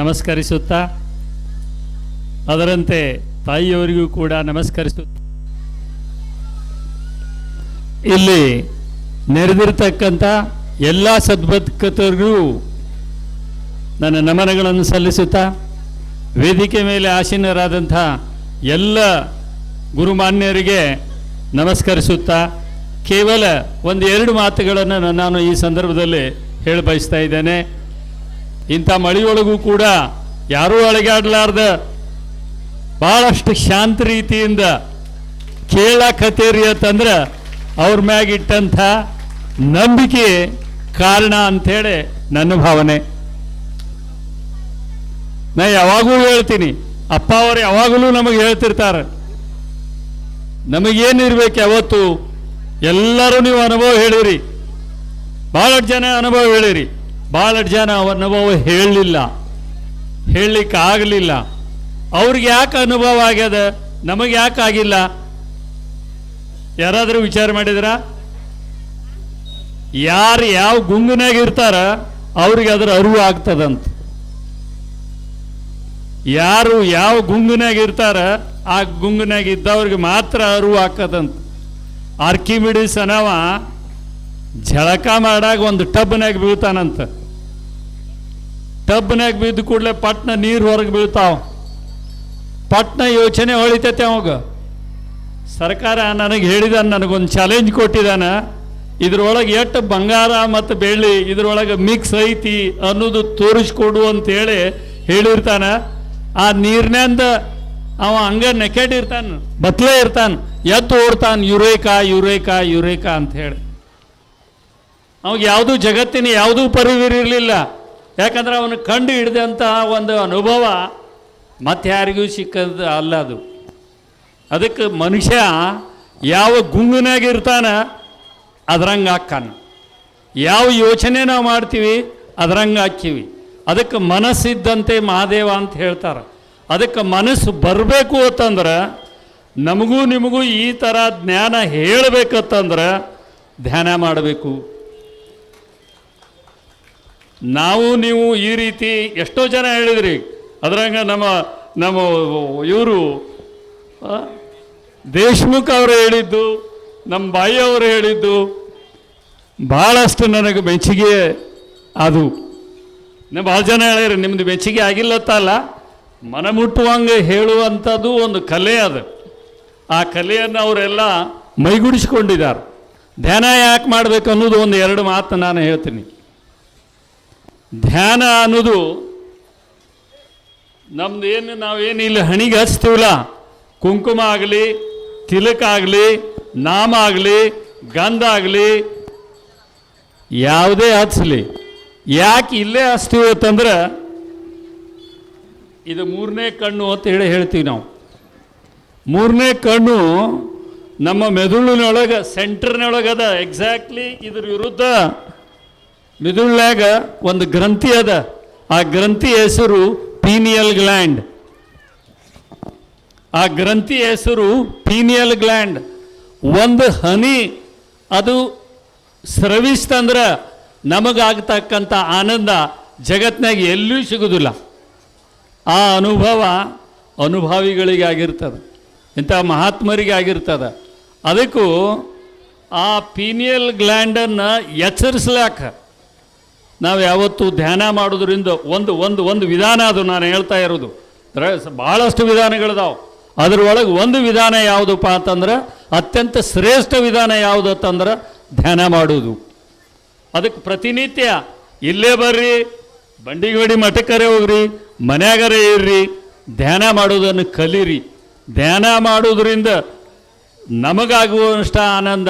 ನಮಸ್ಕರಿಸುತ್ತಾ, ಅದರಂತೆ ತಾಯಿಯವರಿಗೂ ಕೂಡ ನಮಸ್ಕರಿಸುತ್ತಾ. ಇಲ್ಲಿ ನೆರೆದಿರ್ತಕ್ಕಂಥ ಎಲ್ಲ ಸದ್ಭದ್ಕತರಿಗೂ ನನ್ನ ನಮನಗಳನ್ನು ಸಲ್ಲಿಸುತ್ತಾ, ವೇದಿಕೆ ಮೇಲೆ ಆಸೀನರಾದಂಥ ಎಲ್ಲ ಗುರುಮಾನ್ಯರಿಗೆ ನಮಸ್ಕರಿಸುತ್ತಾ, ಕೇವಲ ಒಂದು ಎರಡು ಮಾತುಗಳನ್ನು ನಾನು ಈ ಸಂದರ್ಭದಲ್ಲಿ ಹೇಳಿ ಬಯಸ್ತಾ ಇದ್ದೇನೆ. ಇಂಥ ಮಳೆಯೊಳಗೂ ಕೂಡ ಯಾರೂ ಅಳಗಾಡ್ಲಾರ್ದ. ಭಾಳಷ್ಟು ಶಾಂತ ರೀತಿಯಿಂದ ಕೇಳಕತ್ತೇರಿ ಅಂತಂದ್ರೆ ಅವ್ರ ಮ್ಯಾಗ ಇಟ್ಟಂಥ ನಂಬಿಕೆ ಕಾರಣ ಅಂಥೇಳಿ ನನ್ನ ಭಾವನೆ. ನಾ ಯಾವಾಗಲೂ ಹೇಳ್ತೀನಿ, ಅಪ್ಪ ಅವರು ಯಾವಾಗಲೂ ನಮಗೆ ಹೇಳ್ತಿರ್ತಾರೆ ನಮಗೇನಿರ್ಬೇಕು ಯಾವತ್ತು? ಎಲ್ಲರೂ ನೀವು ಅನುಭವ ಹೇಳಿರಿ ಭಾಳಷ್ಟು ಜನ ಅನುಭವ ಹೇಳಿರಿ. ಭಾಳಷ್ಟು ಜನ ಅನುಭವ ಹೇಳಲಿಲ್ಲ, ಹೇಳಲಿಕ್ಕೆ ಆಗಲಿಲ್ಲ. ಅವ್ರಿಗೆ ಯಾಕೆ ಅನುಭವ ಆಗ್ಯದ? ನಮಗೆ ಯಾಕೆ ಆಗಿಲ್ಲ? ಯಾರಾದರೂ ವಿಚಾರ ಮಾಡಿದ್ರ? ಯಾರು ಯಾವ ಗುಂಗಿನಾಗ ಇರ್ತಾರ, ಅವ್ರಿಗೆ ಅದರ ಅರಿವು ಆಗ್ತದಂತ. ಯಾರು ಯಾವ ಗುಂಗಿನಾಗ ಇರ್ತಾರ, ಆ ಗುಂಗಿನಾಗ ಇದ್ದವ್ರಿಗೆ ಮಾತ್ರ ಅರಿವು ಆಗ್ತದಂತ. ಆರ್ಕಿಮಿಡಿಸ್ ಅನ್ನವ ಝಳಕ ಮಾಡಾಗ ಒಂದು ಟಬ್ನಾಗ ಬೀಳ್ತಾನಂತ. ಟಬ್ನಾಗ ಬಿದ್ದ ಕೂಡಲೇ ಪಟ್ನ ನೀರು ಹೊರಗೆ ಬೀಳ್ತಾವ. ಪಟ್ನ ಯೋಚನೆ ಹೊಳಿತೈತೆ ಅವಾಗ. ಸರ್ಕಾರ ನನಗೆ ಹೇಳಿದಾನೆ, ನನಗೊಂದು ಚಾಲೆಂಜ್ ಕೊಟ್ಟಿದ್ದಾನೆ ಇದ್ರೊಳಗೆ ಎಷ್ಟು ಬಂಗಾರ ಮತ್ತು ಬೆಳ್ಳಿ ಇದ್ರೊಳಗೆ ಮಿಕ್ಸ್ ಐತಿ ಅನ್ನೋದು ತೋರಿಸ್ಕೊಡು ಅಂತೇಳಿ ಹೇಳಿರ್ತಾನೆ. ಆ ನೀರಿನಿಂದ ಅವ ಹಂಗ ನೆಕೆಟ್ ಬತ್ಲೇ ಇರ್ತಾನ. ಎದ್ದು ಓಡ್ತಾನ, ಯುರೇಕಾ ಯುರೇಕಾ ಯುರೇಕಾ ಅಂತ ಹೇಳಿ. ಅವಾಗ ಯಾವುದೂ ಜಗತ್ತಿನ ಯಾವುದೂ ಪರಿವಿರಲಿಲ್ಲ ಯಾಕಂದ್ರೆ ಅವನು ಕಂಡು ಹಿಡಿದಂಥ ಒಂದು ಅನುಭವ ಮತ್ತೆ ಯಾರಿಗೂ ಸಿಕ್ಕದ್ದು ಅಲ್ಲ ಅದು. ಅದಕ್ಕೆ ಮನುಷ್ಯ ಯಾವ ಗುಂಗಿನಾಗ ಅದರಂಗೆ ಅದ್ರಂಗೆ ಹಾಕ್ಕಾನ. ಯಾವ ಯೋಚನೆ ನಾವು ಮಾಡ್ತೀವಿ, ಅದರಂಗೆ ಹಾಕ್ತೀವಿ. ಅದಕ್ಕೆ ಮನಸ್ಸಿದ್ದಂತೆ ಮಹಾದೇವ ಅಂತ ಹೇಳ್ತಾರೆ. ಅದಕ್ಕೆ ಮನಸ್ಸು ಬರಬೇಕು ಅಂತಂದ್ರೆ, ನಮಗೂ ನಿಮಗೂ ಈ ಥರ ಜ್ಞಾನ ಹೇಳಬೇಕಂತಂದ್ರೆ ಧ್ಯಾನ ಮಾಡಬೇಕು. ನಾವು ನೀವು ಈ ರೀತಿ ಎಷ್ಟೋ ಜನ ಹೇಳಿದ್ರಿ. ಅದರಂಗ ನಮ್ಮ ನಮ್ಮ ಇವರು ದೇಶ್ಮುಖ್ ಅವರು ಹೇಳಿದ್ದು, ನಮ್ಮ ಬಾಯಿ ಅವರು ಹೇಳಿದ್ದು ಭಾಳಷ್ಟು ನನಗೆ ಮೆಚ್ಚುಗೆ ಅದು. ನೀವು ಭಾಳ ಜನ ಹೇಳಿರಿ ನಿಮ್ಮದು ಮೆಚ್ಚುಗೆ ಆಗಿಲ್ಲತ್ತಲ್ಲ ಮನ ಮುಟ್ಟುವಂಗೆ ಹೇಳುವಂಥದ್ದು ಒಂದು ಕಲೆ ಅದು. ಆ ಕಲೆಯನ್ನು ಅವರೆಲ್ಲ ಮೈಗೂಡಿಸ್ಕೊಂಡಿದ್ದಾರೆ. ಧ್ಯಾನ ಯಾಕೆ ಮಾಡಬೇಕು ಅನ್ನೋದು ಒಂದು ಎರಡು ಮಾತು ನಾನು ಹೇಳ್ತೀನಿ. ಧ್ಯಾನ ಅನ್ನೋದು ನಮ್ದು ಏನು, ನಾವೇನು ಇಲ್ಲಿ ಹಣಿಗೆ ಹಚ್ತೀವಲ್ಲ? ಕುಂಕುಮ ಆಗಲಿ, ತಿಲಕ ಆಗಲಿ, ನಾಮ ಆಗಲಿ, ಗಂಧ ಆಗಲಿ, ಯಾವುದೇ ಹಚ್ಚಲಿ ಯಾಕೆ ಇಲ್ಲೇ ಹಚ್ತೀವಿ ಅಂತಂದ್ರೆ ಇದು ಮೂರನೇ ಕಣ್ಣು ಅಂತ ಹೇಳಿ ಹೇಳ್ತೀವಿ ನಾವು. ಮೂರನೇ ಕಣ್ಣು ನಮ್ಮ ಮೆದುಳಿನೊಳಗೆ, ಸೆಂಟರ್ನೊಳಗದ ಎಕ್ಸಾಕ್ಟ್ಲಿ ಇದ್ರ ವಿರುದ್ಧ ಮಿದುಳ್ನಾಗ ಒಂದು ಗ್ರಂಥಿ ಅದ. ಆ ಗ್ರಂಥಿ ಹೆಸರು ಪೀನಿಯಲ್ ಗ್ಲ್ಯಾಂಡ್. ಆ ಗ್ರಂಥಿ ಹೆಸರು ಪೀನಿಯಲ್ ಗ್ಲ್ಯಾಂಡ್. ಒಂದು ಹನಿ ಅದು ಸ್ರವಿಸ್ತಂದ್ರೆ ನಮಗಾಗ್ತಕ್ಕಂಥ ಆನಂದ ಜಗತ್ನಾಗ ಎಲ್ಲೂ ಸಿಗೋದಿಲ್ಲ. ಆ ಅನುಭವ ಅನುಭಾವಿಗಳಿಗೆ ಆಗಿರ್ತದೆ ಇಂಥ ಮಹಾತ್ಮರಿಗೆ ಆಗಿರ್ತದೆ ಅದಕ್ಕೂ ಆ ಪೀನಿಯಲ್ ಗ್ಲ್ಯಾಂಡನ್ನು ಎಚ್ಚರಿಸ್ಲಾಕ ನಾವು ಯಾವತ್ತು ಧ್ಯಾನ ಮಾಡೋದ್ರಿಂದ ಒಂದು ಒಂದು ಒಂದು ವಿಧಾನ ಅದು ನಾನು ಹೇಳ್ತಾ ಇರೋದು. ಭಾಳಷ್ಟು ವಿಧಾನಗಳಿದಾವೆ. ಅದರೊಳಗೆ ಒಂದು ವಿಧಾನ ಯಾವುದಪ್ಪ ಅಂತಂದ್ರೆ, ಅತ್ಯಂತ ಶ್ರೇಷ್ಠ ವಿಧಾನ ಯಾವುದು ಅಂತಂದ್ರೆ, ಧ್ಯಾನ ಮಾಡೋದು ಅದಕ್ಕೆ ಪ್ರತಿನಿತ್ಯ, ಇಲ್ಲೇ ಬರ್ರಿ, ಬಂಡಿಗಡಿ ಮಠಕ್ಕರೆ ಹೋಗ್ರಿ, ಮನ್ಯಾಗರೆ ಇರ್ರಿ, ಧ್ಯಾನ ಮಾಡೋದನ್ನು ಕಲೀರಿ. ಧ್ಯಾನ ಮಾಡೋದ್ರಿಂದ ನಮಗಾಗುವಷ್ಟ ಆನಂದ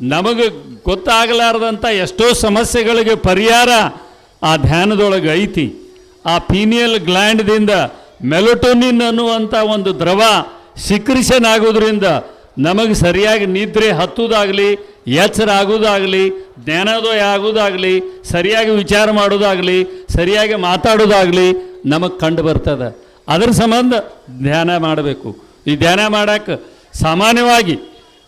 ನಮಗೆ ಗೊತ್ತಾಗಲಾರ್ದಂಥ ಎಷ್ಟೋ ಸಮಸ್ಯೆಗಳಿಗೆ ಪರಿಹಾರ ಆ ಧ್ಯಾನದೊಳಗೆ ಐತಿ. ಆ ಪೀನಿಯಲ್ ಗ್ಲ್ಯಾಂಡ್ದಿಂದ ಮೆಲೊಟೋನಿನ್ ಅನ್ನುವಂಥ ಒಂದು ದ್ರವ ಸಿಕ್ರಿಷನ್ ಆಗೋದ್ರಿಂದ ನಮಗೆ ಸರಿಯಾಗಿ ನಿದ್ರೆ ಹತ್ತುದಾಗಲಿ ಎಚ್ಚರ ಆಗೋದಾಗಲಿ ಜ್ಞಾನೋದಯ ಆಗೋದಾಗಲಿ ಸರಿಯಾಗಿ ವಿಚಾರ ಮಾಡೋದಾಗಲಿ ಸರಿಯಾಗಿ ಮಾತಾಡೋದಾಗಲಿ ನಮಗೆ ಕಂಡು ಬರ್ತದೆ. ಅದರ ಸಂಬಂಧ ಧ್ಯಾನ ಮಾಡಬೇಕು. ಈ ಧ್ಯಾನ ಮಾಡಕ್ಕೆ ಸಾಮಾನ್ಯವಾಗಿ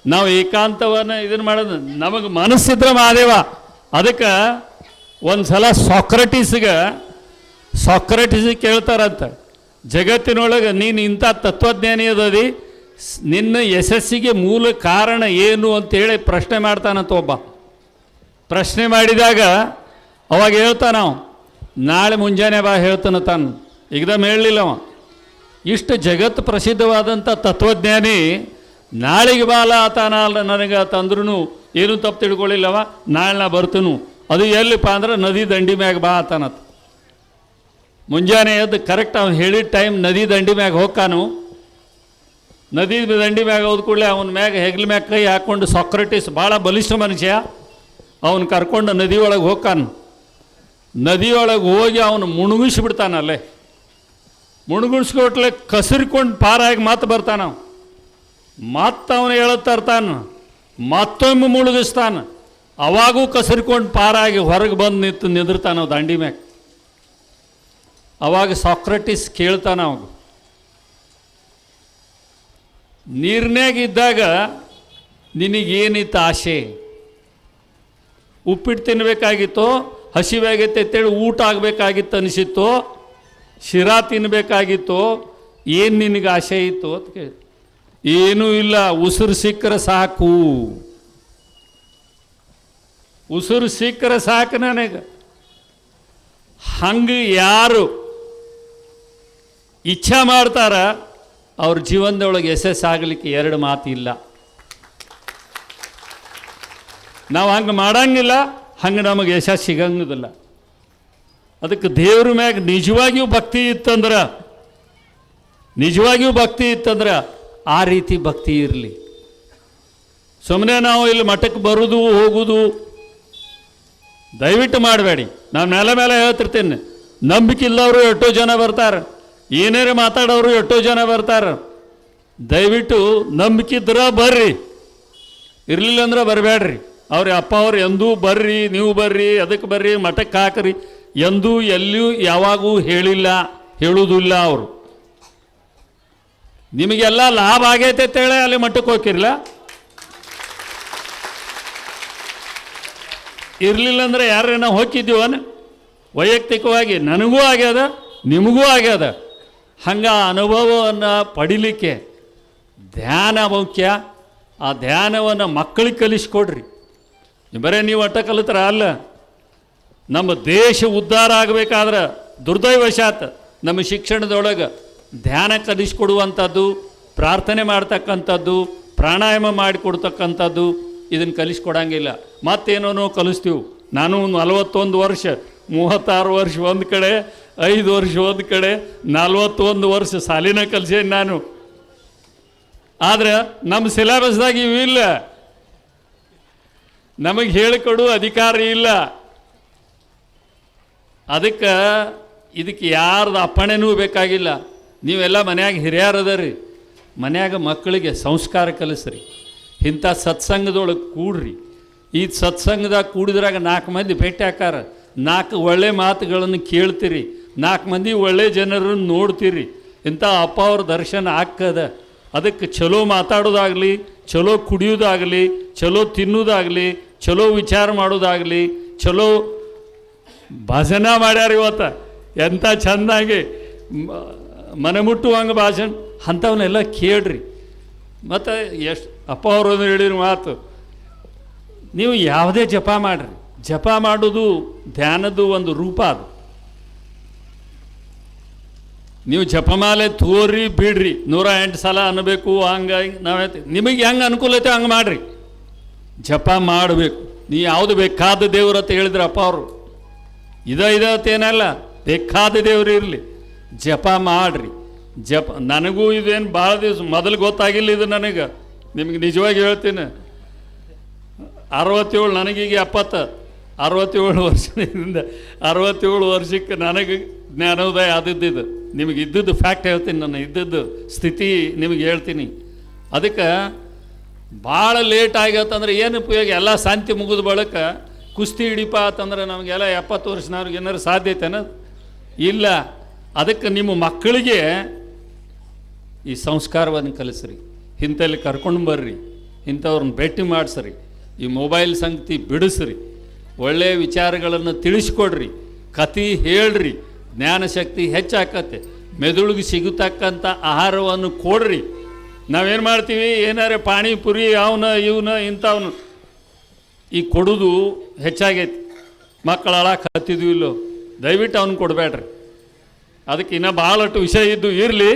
ನಾವು ಏಕಾಂತವನ್ನು ಇದನ್ನು ಮಾಡೋದು. ನಮಗೆ ಮನಸ್ಸಿದ್ರೆ ಮಾದೇವ ಅದಕ್ಕೆ ಒಂದು ಸಲ ಸಾಕ್ರಟೀಸ್ಗೆ ಸಾಕ್ರೆಟಿಸ್ ಕೇಳ್ತಾರಂತ. ಜಗತ್ತಿನೊಳಗೆ ನೀನು ಇಂಥ ತತ್ವಜ್ಞಾನಿ ಅದದಿ, ನಿನ್ನ ಯಶಸ್ಸಿಗೆ ಮೂಲ ಕಾರಣ ಏನು ಅಂತೇಳಿ ಪ್ರಶ್ನೆ ಮಾಡ್ತಾನಂತ ಒಬ್ಬ. ಪ್ರಶ್ನೆ ಮಾಡಿದಾಗ ಅವಾಗ ಹೇಳ್ತಾನ ನಾಳೆ ಮುಂಜಾನೆ ಬಾ ಹೇಳ್ತಾನ ತಾನು. ಈಗದಮ್ ಹೇಳಲಿಲ್ಲ ಅವ ಇಷ್ಟು ಜಗತ್ತು ಪ್ರಸಿದ್ಧವಾದಂಥ ತತ್ವಜ್ಞಾನಿ ನಾಳೆಗೆ ಬಾಲ ಆತನ ನನಗೆ ತಂದ್ರೂ ಏನು ತಪ್ಪು ತಿಳ್ಕೊಳ್ಳಿಲ್ಲವ? ನಾಳೆ ನಾ ಬರ್ತನು. ಅದು ಎಲ್ಲಿಪ್ಪ ಅಂದ್ರೆ ನದಿ ದಂಡಿ ಮ್ಯಾಗ ಬಾ ಆತನತ್ ಮುಂಜಾನೆ ಎದ್ದು ಕರೆಕ್ಟ್ ಅವ್ನು ಹೇಳಿದ ಟೈಮ್ ನದಿ ದಂಡಿ ಮ್ಯಾಗ ಹೋಗ್ಕಾನು. ನದಿ ದಂಡಿ ಮ್ಯಾಗ ಹೋದ ಕೂಡಲೇ ಅವನ ಮ್ಯಾಗ ಹೆಗ್ಲ ಮ್ಯಾಗ ಕೈ ಹಾಕ್ಕೊಂಡು ಸಾಕ್ರೆಟಿಸ್ ಭಾಳ ಬಲಿಷ್ಠ ಮನುಷ್ಯ. ಅವನು ಕರ್ಕೊಂಡು ನದಿಯೊಳಗೆ ಹೋಗ್ಕಾನು. ನದಿಯೊಳಗೆ ಹೋಗಿ ಅವನು ಮುಣುಗಿಸ್ಬಿಡ್ತಾನಲ್ಲೇ. ಮುಣುಗಿಸ್ಕೊಟ್ಲೆ ಕಸರಿಕೊಂಡು ಪಾರಾಗಿ ಮಾತು ಬರ್ತಾನ ಅವ. ಮತ್ತೆ ಅವನು ಹೇಳುತ್ತಾ ಇರ್ತಾನ ಮತ್ತೊಮ್ಮೆ ಮುಳುಗಿಸ್ತಾನೆ. ಅವಾಗೂ ಕಸರಿಕೊಂಡು ಪಾರಾಗಿ ಹೊರಗೆ ಬಂದು ನಿಂತು ನಿಂದಿರ್ತಾನ ದಂಡಿ ಮ್ಯಾಗ. ಅವಾಗ ಸಾಕ್ರೆಟಿಸ್ ಕೇಳ್ತಾನ ಅವಾಗ ನೀರ್ನ್ಯಾಗ ಇದ್ದಾಗ ನಿನಗೇನಿತ್ತು ಆಸೆ? ಉಪ್ಪಿಟ್ಟು ತಿನ್ನಬೇಕಾಗಿತ್ತು ಹಸಿವಾಗೈತೆ ಅಂತೇಳಿ ಊಟ ಆಗಬೇಕಾಗಿತ್ತು ಅನಿಸಿತ್ತು, ಶಿರಾ ತಿನ್ನಬೇಕಾಗಿತ್ತು ಏನು ನಿನಗೆ ಆಸೆ ಇತ್ತು ಅಂತ ಕೇಳಿ. ಏನೂ ಇಲ್ಲ, ಉಸಿರು ಸಿಕ್ಕರೆ ಸಾಕು. ಉಸಿರು ಸಿಕ್ಕರೆ ಸಾಕು ನನಗೆ. ಹಂಗೆ ಯಾರು ಇಚ್ಛಾ ಮಾಡ್ತಾರ, ಅವ್ರ ಜೀವನದೊಳಗೆ ಯಶಸ್ಸಾಗಲಿಕ್ಕೆ ಎರಡು ಮಾತು ಇಲ್ಲ ನಾವು ಹಂಗೆ ಮಾಡಂಗಿಲ್ಲ, ಹಂಗೆ ನಮಗೆ ಯಶಸ್ ಸಿಗಂಗಿಲ್ಲ. ಅದಕ್ಕೆ ದೇವ್ರ ಮ್ಯಾಗ ನಿಜವಾಗಿಯೂ ಭಕ್ತಿ ಇತ್ತಂದ್ರೆ, ನಿಜವಾಗಿಯೂ ಭಕ್ತಿ ಇತ್ತಂದ್ರೆ ಆ ರೀತಿ ಭಕ್ತಿ ಇರಲಿ. ಸುಮ್ಮನೆ ನಾವು ಇಲ್ಲಿ ಮಠಕ್ಕೆ ಬರೋದು, ಹೋಗೋದು, ದಯವಿಟ್ಟು ಮಾಡಬೇಡಿ. ನಾನು ಮೇಲೆ ಮೇಲೆ ಹೇಳ್ತಿರ್ತೇನೆ. ನಂಬಿಕೆ ಇಲ್ಲವರು ಎಷ್ಟೋ ಜನ ಬರ್ತಾರೆ. ಏನೇನು ಮಾತಾಡೋರು ಎಷ್ಟೋ ಜನ ಬರ್ತಾರೆ. ದಯವಿಟ್ಟು ನಂಬಿಕೆ ಇದ್ರೆ ಬರ್ರಿ. ಇರಲಿಲ್ಲ ಅಂದ್ರೆ ಬರಬೇಡ್ರಿ. ಅವ್ರ ಅಪ್ಪ ಅವ್ರು ಎಂದೂ ಬರ್ರಿ, ನೀವು ಬರ್ರಿ ಅದಕ್ಕೆ ಬರ್ರಿ, ಮಠಕ್ಕೆ ಹಾಕ್ರಿ. ಎಂದೂ ಎಲ್ಲಿಯೂ ಯಾವಾಗೂ ಹೇಳಿಲ್ಲ ಹೇಳುವುದಿಲ್ಲ ಅವರು. ನಿಮಗೆಲ್ಲ ಲಾಭ ಆಗೈತೆ ಅಂತೇಳಿ ಅಲ್ಲಿ ಮಟ್ಟಕ್ಕೆ ಹೋಗಿರಲಿಲ್ಲ ಇರಲಿಲ್ಲ ಅಂದ್ರೆ ಯಾರೇ ನಾವು ವೈಯಕ್ತಿಕವಾಗಿ ನನಗೂ ಆಗ್ಯದ, ನಿಮಗೂ ಆಗ್ಯದ. ಹಂಗೆ ಅನುಭವವನ್ನು ಪಡಿಲಿಕ್ಕೆ ಧ್ಯಾನ ಮುಖ್ಯ. ಆ ಧ್ಯಾನವನ್ನು ಮಕ್ಕಳಿಗೆ ಕಲಿಸ್ಕೊಡ್ರಿ. ಬರೇ ನೀವು ಅಟ್ಟ ಕಲಿತರ ಅಲ್ಲ. ನಮ್ಮ ದೇಶ ಉದ್ಧಾರ ಆಗಬೇಕಾದ್ರೆ ದುರ್ದೈವಶಾತ್ ನಮ್ಮ ಶಿಕ್ಷಣದೊಳಗೆ ಧ್ಯಾನ ಕಲಿಸ್ಕೊಡುವಂಥದ್ದು, ಪ್ರಾರ್ಥನೆ ಮಾಡ್ತಕ್ಕಂಥದ್ದು, ಪ್ರಾಣಾಯಾಮ ಮಾಡಿಕೊಡ್ತಕ್ಕಂಥದ್ದು, ಇದನ್ನು ಕಲಿಸ್ಕೊಡಂಗಿಲ್ಲ. ಮತ್ತೇನೋ ಕಲಿಸ್ತೀವಿ. ನಾನು ನಲವತ್ತೊಂದು ವರ್ಷ, ಮೂವತ್ತಾರು ವರ್ಷ ಒಂದು ಕಡೆ, ಐದು ವರ್ಷ ಒಂದು ಕಡೆ, ನಲ್ವತ್ತೊಂದು ವರ್ಷ ಸಾಲಿನ ಕಲಿಸೇನಿ ನಾನು. ಆದ್ರೆ ನಮ್ಮ ಸಿಲೆಬಸ್ದಾಗ ಇಲ್ಲ. ನಮಗೆ ಹೇಳಿಕೊಡು ಅಧಿಕಾರ ಇಲ್ಲ. ಅದಕ್ಕೆ ಇದಕ್ಕೆ ಯಾರ್ದು ಅಪ್ಪಣೆನೂ ಬೇಕಾಗಿಲ್ಲ. ನೀವೆಲ್ಲ ಮನ್ಯಾಗ ಹಿರಿಯರದರಿ, ಮನ್ಯಾಗ ಮಕ್ಕಳಿಗೆ ಸಂಸ್ಕಾರ ಕಲಿಸ್ರಿ. ಇಂಥ ಸತ್ಸಂಗದೊಳಗೆ ಕೂಡ್ರಿ. ಈ ಸತ್ಸಂಗದಾಗ ಕೂಡಿದ್ರಾಗ ನಾಲ್ಕು ಮಂದಿ ಭೇಟಿ ಹಾಕಾರ. ನಾಲ್ಕು ಒಳ್ಳೆ ಮಾತುಗಳನ್ನು ಕೇಳ್ತೀರಿ. ನಾಲ್ಕು ಮಂದಿ ಒಳ್ಳೆ ಜನರನ್ನು ನೋಡ್ತೀರಿ. ಇಂಥ ಅಪ್ಪ ಅವ್ರ ದರ್ಶನ ಹಾಕದ ಅದಕ್ಕೆ ಚಲೋ ಮಾತಾಡೋದಾಗಲಿ ಚಲೋ ಕುಡಿಯೋದಾಗಲಿ ಚಲೋ ತಿನ್ನೋದಾಗಲಿ ಚಲೋ ವಿಚಾರ ಮಾಡೋದಾಗಲಿ ಚಲೋ ಭಜನ ಮಾಡ್ಯಾರ ಇವತ್ತು. ಎಂಥ ಚೆಂದಾಗಿ. ಮನೆ ಮುಟ್ಟುವಂಗೆ ಭಾಷಣ, ಅಂಥವನ್ನೆಲ್ಲ ಕೇಳ್ರಿ. ಮತ್ತು ಎಷ್ಟು ಅಪ್ಪ ಅವರು ಹೇಳಿರೋ ಮಾತು, ನೀವು ಯಾವುದೇ ಜಪ ಮಾಡ್ರಿ. ಜಪ ಮಾಡೋದು ಧ್ಯಾನದ್ದು ಒಂದು ರೂಪ ಅದು. ನೀವು ಜಪಮಾಲೆ ತೋರಿ ಬಿಡ್ರಿ. ನೂರ ಎಂಟು ಸಲ ಅನ್ನಬೇಕು, ಹಂಗೆ ನಾವೇ ನಿಮಗೆ ಹೆಂಗೆ ಅನುಕೂಲ ಐತೆ ಹಂಗೆ ಮಾಡ್ರಿ. ಜಪ ಮಾಡಬೇಕು. ನೀ ಯಾವುದು ಬೇಕಾದ ದೇವ್ರ ಅಂತ ಹೇಳಿದ್ರಪ್ಪ ಅವರು, ಇದ ಇದೇನಲ್ಲ ಬೇಕಾದ ದೇವ್ರು ಇರಲಿ. ಜಪ ಮಾಡ್ರಿ. ಜಪ, ನನಗೂ ಇದೇನು ಭಾಳ ದಿವಸ, ಮೊದಲು ಗೊತ್ತಾಗಿಲ್ಲ ಇದು ನನಗೆ. ನಿಮಗೆ ನಿಜವಾಗಿ ಹೇಳ್ತೀನಿ. ಅರವತ್ತೇಳು ನನಗೀಗ ಎಪ್ಪತ್ತ, ಅರವತ್ತೇಳು ವರ್ಷದಿಂದ, ಅರವತ್ತೇಳು ವರ್ಷಕ್ಕೆ ನನಗೆ ಜ್ಞಾನೋದಯ ಆದದ್ದಿದ್ದು ನಿಮಗೆ ಇದ್ದದ್ದು ಫ್ಯಾಕ್ಟ್ ಹೇಳ್ತೀನಿ ನಾನು ಇದ್ದದ್ದು ಸ್ಥಿತಿ ನಿಮಗೆ ಹೇಳ್ತೀನಿ. ಅದಕ್ಕೆ ಭಾಳ ಲೇಟ್ ಆಗತ್ತಂದ್ರೆ ಏನು ಉಪಯೋಗ? ಎಲ್ಲ ಶಾಂತಿ ಮುಗಿದ ಬಳಿಕ ಕುಸ್ತಿ ಹಿಡಿಪ ಅಂತಂದ್ರೆ ನಮಗೆಲ್ಲ ಎಪ್ಪತ್ತು ವರ್ಷನವ್ರಿಗೆ ಏನಾರು ಸಾಧ್ಯತೆನ? ಇಲ್ಲ. ಅದಕ್ಕೆ ನಿಮ್ಮ ಮಕ್ಕಳಿಗೆ ಈ ಸಂಸ್ಕಾರವನ್ನು ಕಲಿಸ್ರಿ. ಇಂಥಲ್ಲಿ ಕರ್ಕೊಂಡು ಬರ್ರಿ. ಇಂಥವ್ರನ್ನ ಭೇಟಿ ಮಾಡಿಸ್ರಿ. ಈ ಮೊಬೈಲ್ ಸಂಗತಿ ಬಿಡಿಸ್ರಿ. ಒಳ್ಳೆಯ ವಿಚಾರಗಳನ್ನು ತಿಳಿಸ್ಕೊಡ್ರಿ. ಕತಿ ಹೇಳ್ರಿ. ಜ್ಞಾನಶಕ್ತಿ ಹೆಚ್ಚಾಕತ್ತೆ. ಮೆದುಳಿಗೆ ಸಿಗತಕ್ಕಂಥ ಆಹಾರವನ್ನು ಕೊಡ್ರಿ. ನಾವೇನು ಮಾಡ್ತೀವಿ? ಏನಾರೆ ಪಾನಿಪುರಿ, ಅವನ, ಇವನ, ಇಂಥವನು. ಈ ಕೊಡೋದು ಹೆಚ್ಚಾಗೈತಿ. ಮಕ್ಕಳು ಹತ್ತಿದ್ವು ಇಲ್ಲೋ? ದಯವಿಟ್ಟು ಅವ್ನು ಕೊಡಬೇಡ್ರಿ. ಅದಕ್ಕೆ ಇನ್ನೂ ಭಾಳಷ್ಟು ವಿಷಯ ಇದ್ದು ಇರಲಿ.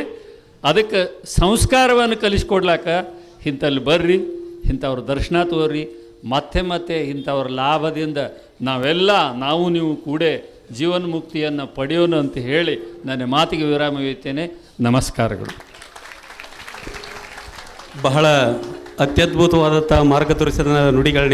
ಅದಕ್ಕೆ ಸಂಸ್ಕಾರವನ್ನು ಕಲಿಸ್ಕೊಡ್ಲಾಕ ಇಂಥಲ್ಲಿ ಬರ್ರಿ, ಇಂಥವ್ರ ದರ್ಶನ ತೋರಿ ಮತ್ತೆ ಮತ್ತೆ ಇಂಥವ್ರ ಲಾಭದಿಂದ ನಾವೆಲ್ಲ, ನಾವು ನೀವು ಕೂಡ ಜೀವನ ಮುಕ್ತಿಯನ್ನು ಪಡೆಯೋಣ ಅಂತ ಹೇಳಿ ನನ್ನ ಮಾತಿಗೆ ವಿರಾಮ ಇರ್ತೇನೆ ನಮಸ್ಕಾರಗಳು. ಬಹಳ ಅತ್ಯದ್ಭುತವಾದಂಥ ಮಾರ್ಗದರ್ಶನ ನುಡಿಗಳನ್ನ